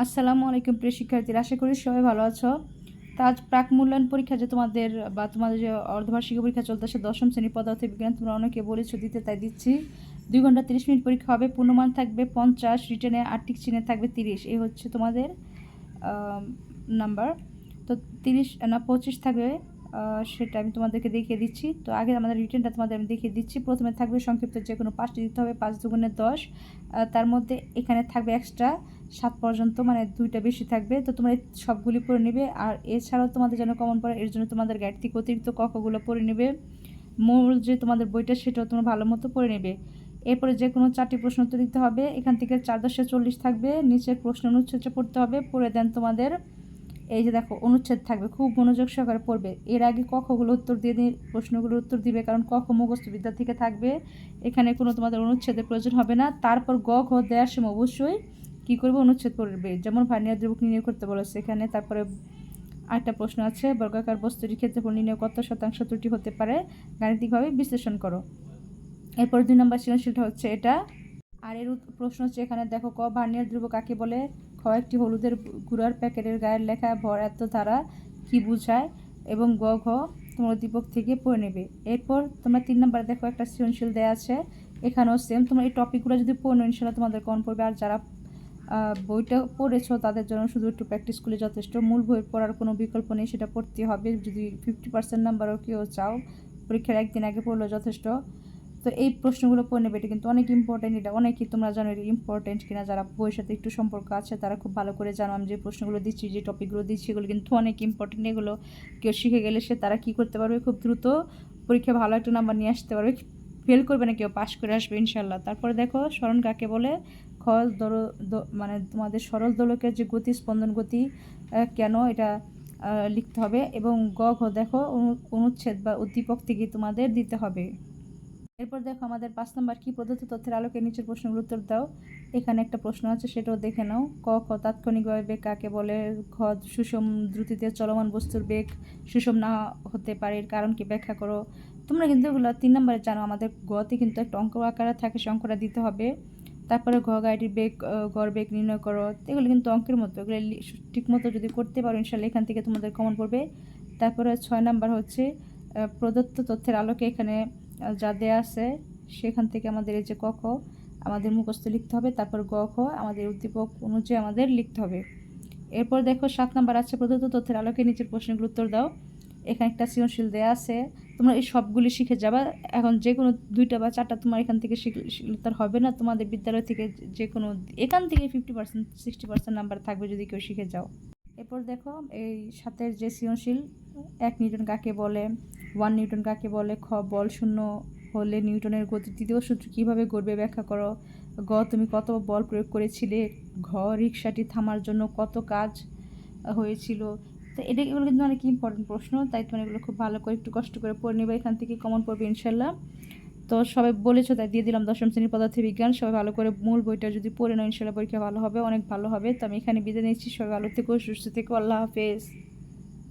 আসসালামু আলাইকুম প্রিয় শিক্ষার্থীরা, আশা করি সবাই ভালো আছো। তা আজ প্রাক মূল্যায়ন পরীক্ষা যে তোমাদের, বা তোমাদের যে অর্ধবার্ষিক পরীক্ষা চলতেছে, দশম শ্রেণি পদার্থ বিজ্ঞান তোমরা অনেকে বলেছ দিতে, তাই দিচ্ছি। দুই ঘণ্টা তিরিশ মিনিট পরীক্ষা হবে, পূর্ণমান থাকবে পঞ্চাশ রিটার্নে আর্টিক চিহ্নে থাকবে তিরিশ, এই হচ্ছে তোমাদের নাম্বার তো তিরিশ, না, পঁচিশ থাকবে সেটা আমি তোমাদেরকে দেখিয়ে দিচ্ছি। তো আগে আমাদের রিটার্নটা তোমাদের আমি দেখিয়ে দিচ্ছি। প্রথমে থাকবে সংক্ষিপ্ত যে কোনো পাঁচটি দিতে হবে, পাঁচ দুগুণে দশ। তার মধ্যে এখানে থাকবে এক্সট্রা সাত পর্যন্ত মানে দুইটা বেশি থাকবে। তো তোমরা সবগুলি পড়ে নেবে। আর এছাড়াও তোমাদের যেন কমন পড়ে, এর জন্য তোমাদের গাইড থেকে অতিরিক্ত কখগুলো পড়ে নেবে। মূল যে তোমাদের বইটা, সেটাও তোমরা ভালো মতো পড়ে নেবে। এরপরে যে কোনো চারটি প্রশ্ন উত্তর দিতে হবে। এখান থেকে চার দশে চল্লিশ থাকবে। নিচের প্রশ্ন অনুচ্ছেদটা পড়তে হবে। পড়ে দেন তোমাদের এই যে দেখো, অনুচ্ছেদ থাকবে, খুব মনোযোগ সহকারে পড়বে। এর আগে কখগুলো উত্তর দিয়ে দিয়ে প্রশ্নগুলোর উত্তর দিবে, কারণ কখ মুখস্থ বিদ্যা থেকে থাকবে। এখানে কোনো তোমাদের অনুচ্ছেদের প্রয়োজন হবে না। তারপর গ, ঘ দেওয়ার সময় অবশ্যই কী করবে? অনুচ্ছেদ পড়বে। যেমন ভার্নিয়ার দ্রবক নির্ণয় করতে বলেছে, এখানে তারপরে আরেকটা প্রশ্ন আছে, বর্গাকার বস্তুটির ক্ষেত্রফল নির্ণয় কত শতাংশ ত্রুটি হতে পারে? গাণিতিকভাবে বিশ্লেষণ করো। এরপর দুই নম্বর সৃজনশীলটা হচ্ছে এটা। আর এর প্রশ্ন হচ্ছে এখানে দেখো, ক, ভার্নিয়ার দ্রব্য কাকে বলে? একটি হলুদের গুঁড়ার প্যাকেটের গায়ের লেখা ভর এত ধারা কি বোঝায় এবং গ ঘ তোমরা দীপক থেকে পড়ে নেবে। এরপর তোমরা তিন নম্বরে দেখো, একটা সৃজনশীল দেওয়া আছে। এখানেও সেম তোমরা এই টপিকগুলো যদি পড়ো ইনশাল্লাহ তোমাদের কম পড়বে। আর যারা বইটা পড়েছো, তাদের জন্য শুধু একটু প্র্যাকটিস করলে যথেষ্ট। মূল বই পড়ার কোনো বিকল্প নেই, সেটা পড়তে হবে। যদি ফিফটি পার্সেন্ট নাম্বারও কেউ চাও, পরীক্ষার একদিন আগে পড়লেও যথেষ্ট। তো এই প্রশ্নগুলো পড়ে নেবে এটা কিন্তু অনেক ইম্পর্টেন্ট এটা অনেকই তোমরা জানো এটা ইম্পর্টেন্ট কিনা, যারা বইয়ের সাথে একটু সম্পর্ক আছে তারা খুব ভালো করে জানো। আমি যে প্রশ্নগুলো দিচ্ছি, যে টপিকগুলো দিচ্ছি, এগুলো কিন্তু অনেক ইম্পর্টেন্ট এগুলো কেউ শিখে গেলে সে তারা কী করতে পারবে? খুব দ্রুত পরীক্ষা ভালো একটা নাম্বার নিয়ে আসতে পারবে ফেল করবে না, কেউ পাশ করে আসবে ইনশাল্লাহ তারপরে দেখো, স্মরণ কাকে বলে? খ, দর মানে তোমাদের সরল দোলকের যে গতি, স্পন্দন গতি কেন এটা লিখতে হবে? এবং গ ঘ দেখো অনুচ্ছেদ বা উদ্দীপক থেকে তোমাদের দিতে হবে। এরপর দেখো আমাদের পাঁচ নম্বর কি প্রদত্ত তথ্যের আলোকে নিচের প্রশ্নগুলো উত্তর দাও। এখানে একটা প্রশ্ন আছে, সেটাও দেখে নাও। ক, খ তাৎক্ষণিকভাবে কাকে বলে? খ সুষম দ্রুতিতে চলমান বস্তুর বেগ সুষম না হতে পারে, এর কারণ কি ব্যাখ্যা করো। তোমরা কিন্তু এগুলো তিন নম্বরে জানো, আমাদের গতে কিন্তু একটা অঙ্ক আকারে থাকে, সে দিতে হবে। তারপরে ঘ গাড়ির বেগ গড় বেগ নির্ণয় করো। এগুলো কিন্তু অঙ্কের মতো, এগুলো ঠিক মতো যদি করতে পারো ইনশাল্লাহ এখান থেকে তোমাদের কমন পড়বে। তারপরে ছয় নাম্বার হচ্ছে প্রদত্ত তথ্যের আলোকে এখানে যা দেয়া আছে, সেখান থেকে আমাদের এই যে ক খ, আমাদের মুখস্থ লিখতে হবে। তারপর গ খ, আমাদের উদ্দীপক অনুযায়ী আমাদের লিখতে হবে। এরপর দেখো সাত নাম্বার আছে প্রদত্ত তথ্যের আলোকে নিচের প্রশ্নগুলো উত্তর দাও। এখানে একটা সৃজনশীল দেয়া আছে। তোমরা এই সবগুলি শিখে যাবা। এখন যে কোনো দুইটা বা চারটা তোমার এখান থেকে শিখলে হবে না। তোমাদের বিদ্যালয় থেকে যে কোনো, এখান থেকে fifty percent sixty percent number থাকবে যদি কেউ শিখে যাও। এরপর দেখো, এই সাতের যে সৃজনশীল, এক নিউটন কাকে বলে ওয়ান নিউটন কাকে বলে, খ বল শূন্য হলে নিউটনের গতি তৃতীয় সূত্র কীভাবে গড়বে ব্যাখ্যা করো। গ, তুমি কত বল প্রয়োগ করেছিলে? ঘ রিক্সাটি থামার জন্য কত কাজ হয়েছিল? তো এটা এগুলো কিন্তু অনেক ইম্পর্টেন্ট প্রশ্ন, তাই তোমার এগুলো খুব ভালো করে একটু কষ্ট করে পড়ে নেবে, এখান থেকে কমন পড়বে ইনশাল্লাহ। তো সবাই বলেছ, তাই দিয়ে দিলাম দশম শ্রেণির পদার্থ বিজ্ঞান সবাই ভালো করে মূল বইটা যদি পড়ে নাও, ইনশাল্লাহ পরীক্ষা ভালো হবে, অনেক ভালো হবে। তো আমি এখানে বিদায় নিচ্ছি। সবাই ভালো থেকো, সুস্থ থেকো, আল্লাহ হাফেজ।